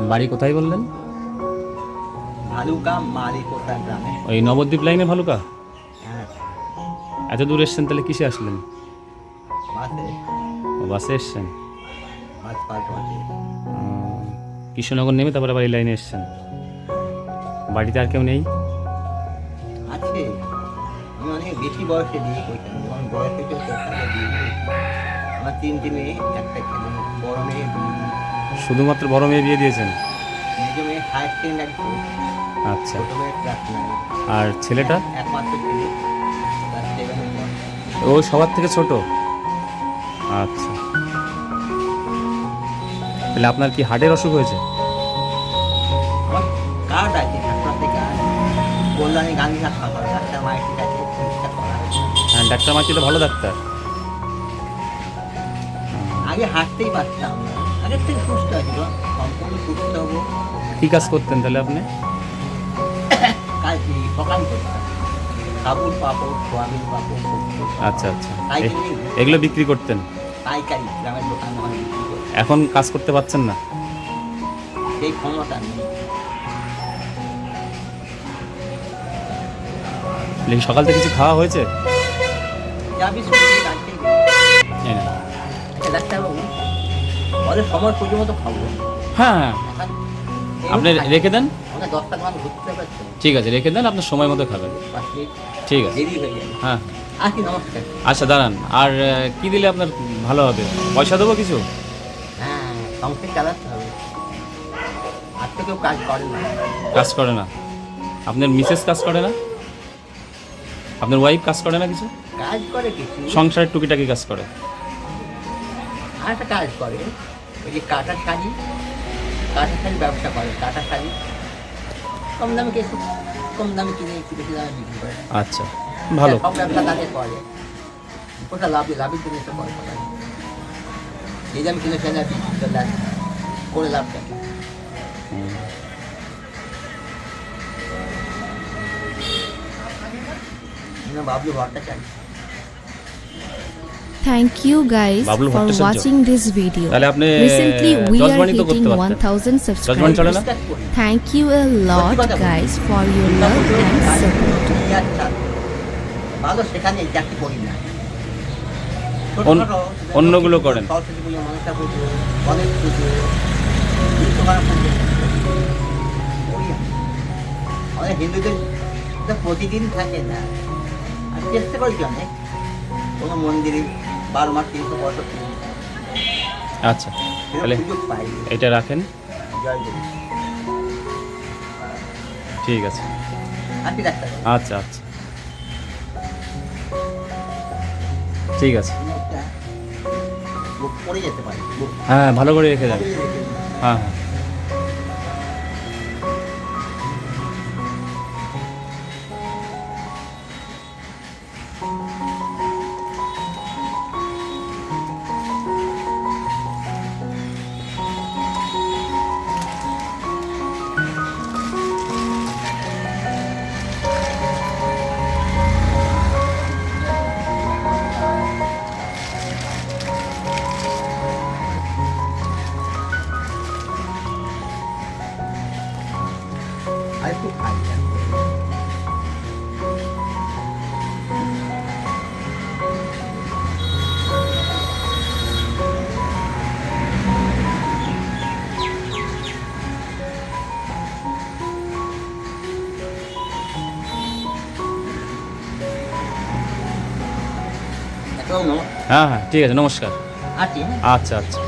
বাড়ি কোথায় বললেন? ভালুকা মালিকোতা গ্রামে। ওই নবদ্বীপ লাইনে ভালুকা? হ্যাঁ। এত দূর এসছেন তাহলে কিসে আসলেন? বাসে। ও, বাসে এসছেন? বাস পাল্ট কৃষ্ণনগর নেমে তারপরে আবার এই লাইনে এসছেন? বাড়িতে আর কেউ নেই? আছে। আমি অনেক বেশি বয়সে বিয়ে করেছিলাম যখন বয়স হয়েছে আমার তিনটে মেয়ে একটা বড় মেয়ে। শুধুমাত্র বড় মেয়ে বিয়ে দিয়েছেন? মেজো মেয়ে হায়ার আচ্ছা। ছোটো মেয়ে ক্লাস আর ছেলেটা? একমাত্র ছেলে। ও সবার থেকে ছোট? আচ্ছা। তাহলে আপনার কি হার্টের অসুখ হয়েছে? আমার কার্ড আছে হাসপাতালে কার্ড কল্যাণী গান্ধী হাসপাতাল ডাক্তার মায়ের কাছে চিকিৎসা করা হয়েছে। হ্যাঁ ডাক্তার তো ভালো ডাক্তার। আগে হাঁটতেই পারতাম না। আগের থেকে সুস্থ আছি সম্পূর্ণ সুস্থ হব। কি কাজ করতেন তাহলে আপনি? কাজ সকাল করতাম। সাবুন পাপড় সোয়াবিন পাপড় আচ্ছা আচ্ছা। এগুলো বিক্রি করতেন? পাইকারি গ্রামের দোকান। এখন কাজ করতে পারছেন না? সেই ক্ষমতা নেই। সকাল থেকে কিছু খাওয়া হয়েছে? যা বিস্কুট। ডাক্তারবাবু বলে সময় পুজো মতো খাব। হ্যাঁ। আপনি রেখে দেন। দশটা গ্রাম ঘুরতে পারছে। ঠিক আছে রেখে দেন আপনার সময় মতো খাবেন। ঠিক আছে। হয়ে আচ্ছা দাঁড়ান। আর কি দিলে আপনার ভালো হবে? পয়সা দেবো কিছু? হ্যাঁ সংসার চালাতে হবে। আর তো কেউ কাজ করে না। কাজ করে না। আপনার মিসেস কাজ করে না? আপনার ওয়াইফ কাজ করে না কিছু? কাজ করে কিছু। সংসারের টুকিটাকি কাজ করে। আর একটা কাজ করে ওই যে কাটা শাড়ি কাটা শাড়ি ব্যবসা করে কাটা শাড়ি। কম দামে কিছু কম দামে কিনে একটু বেশি দামে বিক্রি করে। আচ্ছা ভালো। সব ব্যবসা তাদের করে। ওটা লাভ লাভের জন্য তো করে। যে দাম কিনে ফেলে বিক্রি করে লাভ করে লাভটা কি? হুম। না বাবলু ঘরটা চাই। Thank you guys Bablu for Bhattacharya. watching this video. তাহলে আপনি Recently we are জজবানি তো hitting করতে পারতেন 1000 জজবানি চলে subscribers. না বিশ্বাস করি Thank you a lot guys for your love and support. আচ্ছা, ভালো সেখানে চাকরি করি না অন্য- অন্যগুলো করেন। হিন্দুদের প্রতিদিন থাকে না আর চেষ্টা করি অনেক কোনো মন্দিরে বারো মাস তিনশো পঁয়ষট্টি আচ্ছা তাহলে এটা রাখেন। ঠিক আছে। আচ্ছা আচ্ছা। ঠিক আছে। হ্যাঁ ভালো করে রেখে পারে। হ্যাঁ হ্যাঁ। আর একটু এখন হ্যাঁ হ্যাঁ ঠিক আছে নমস্কার। আচ্ছা আচ্ছা।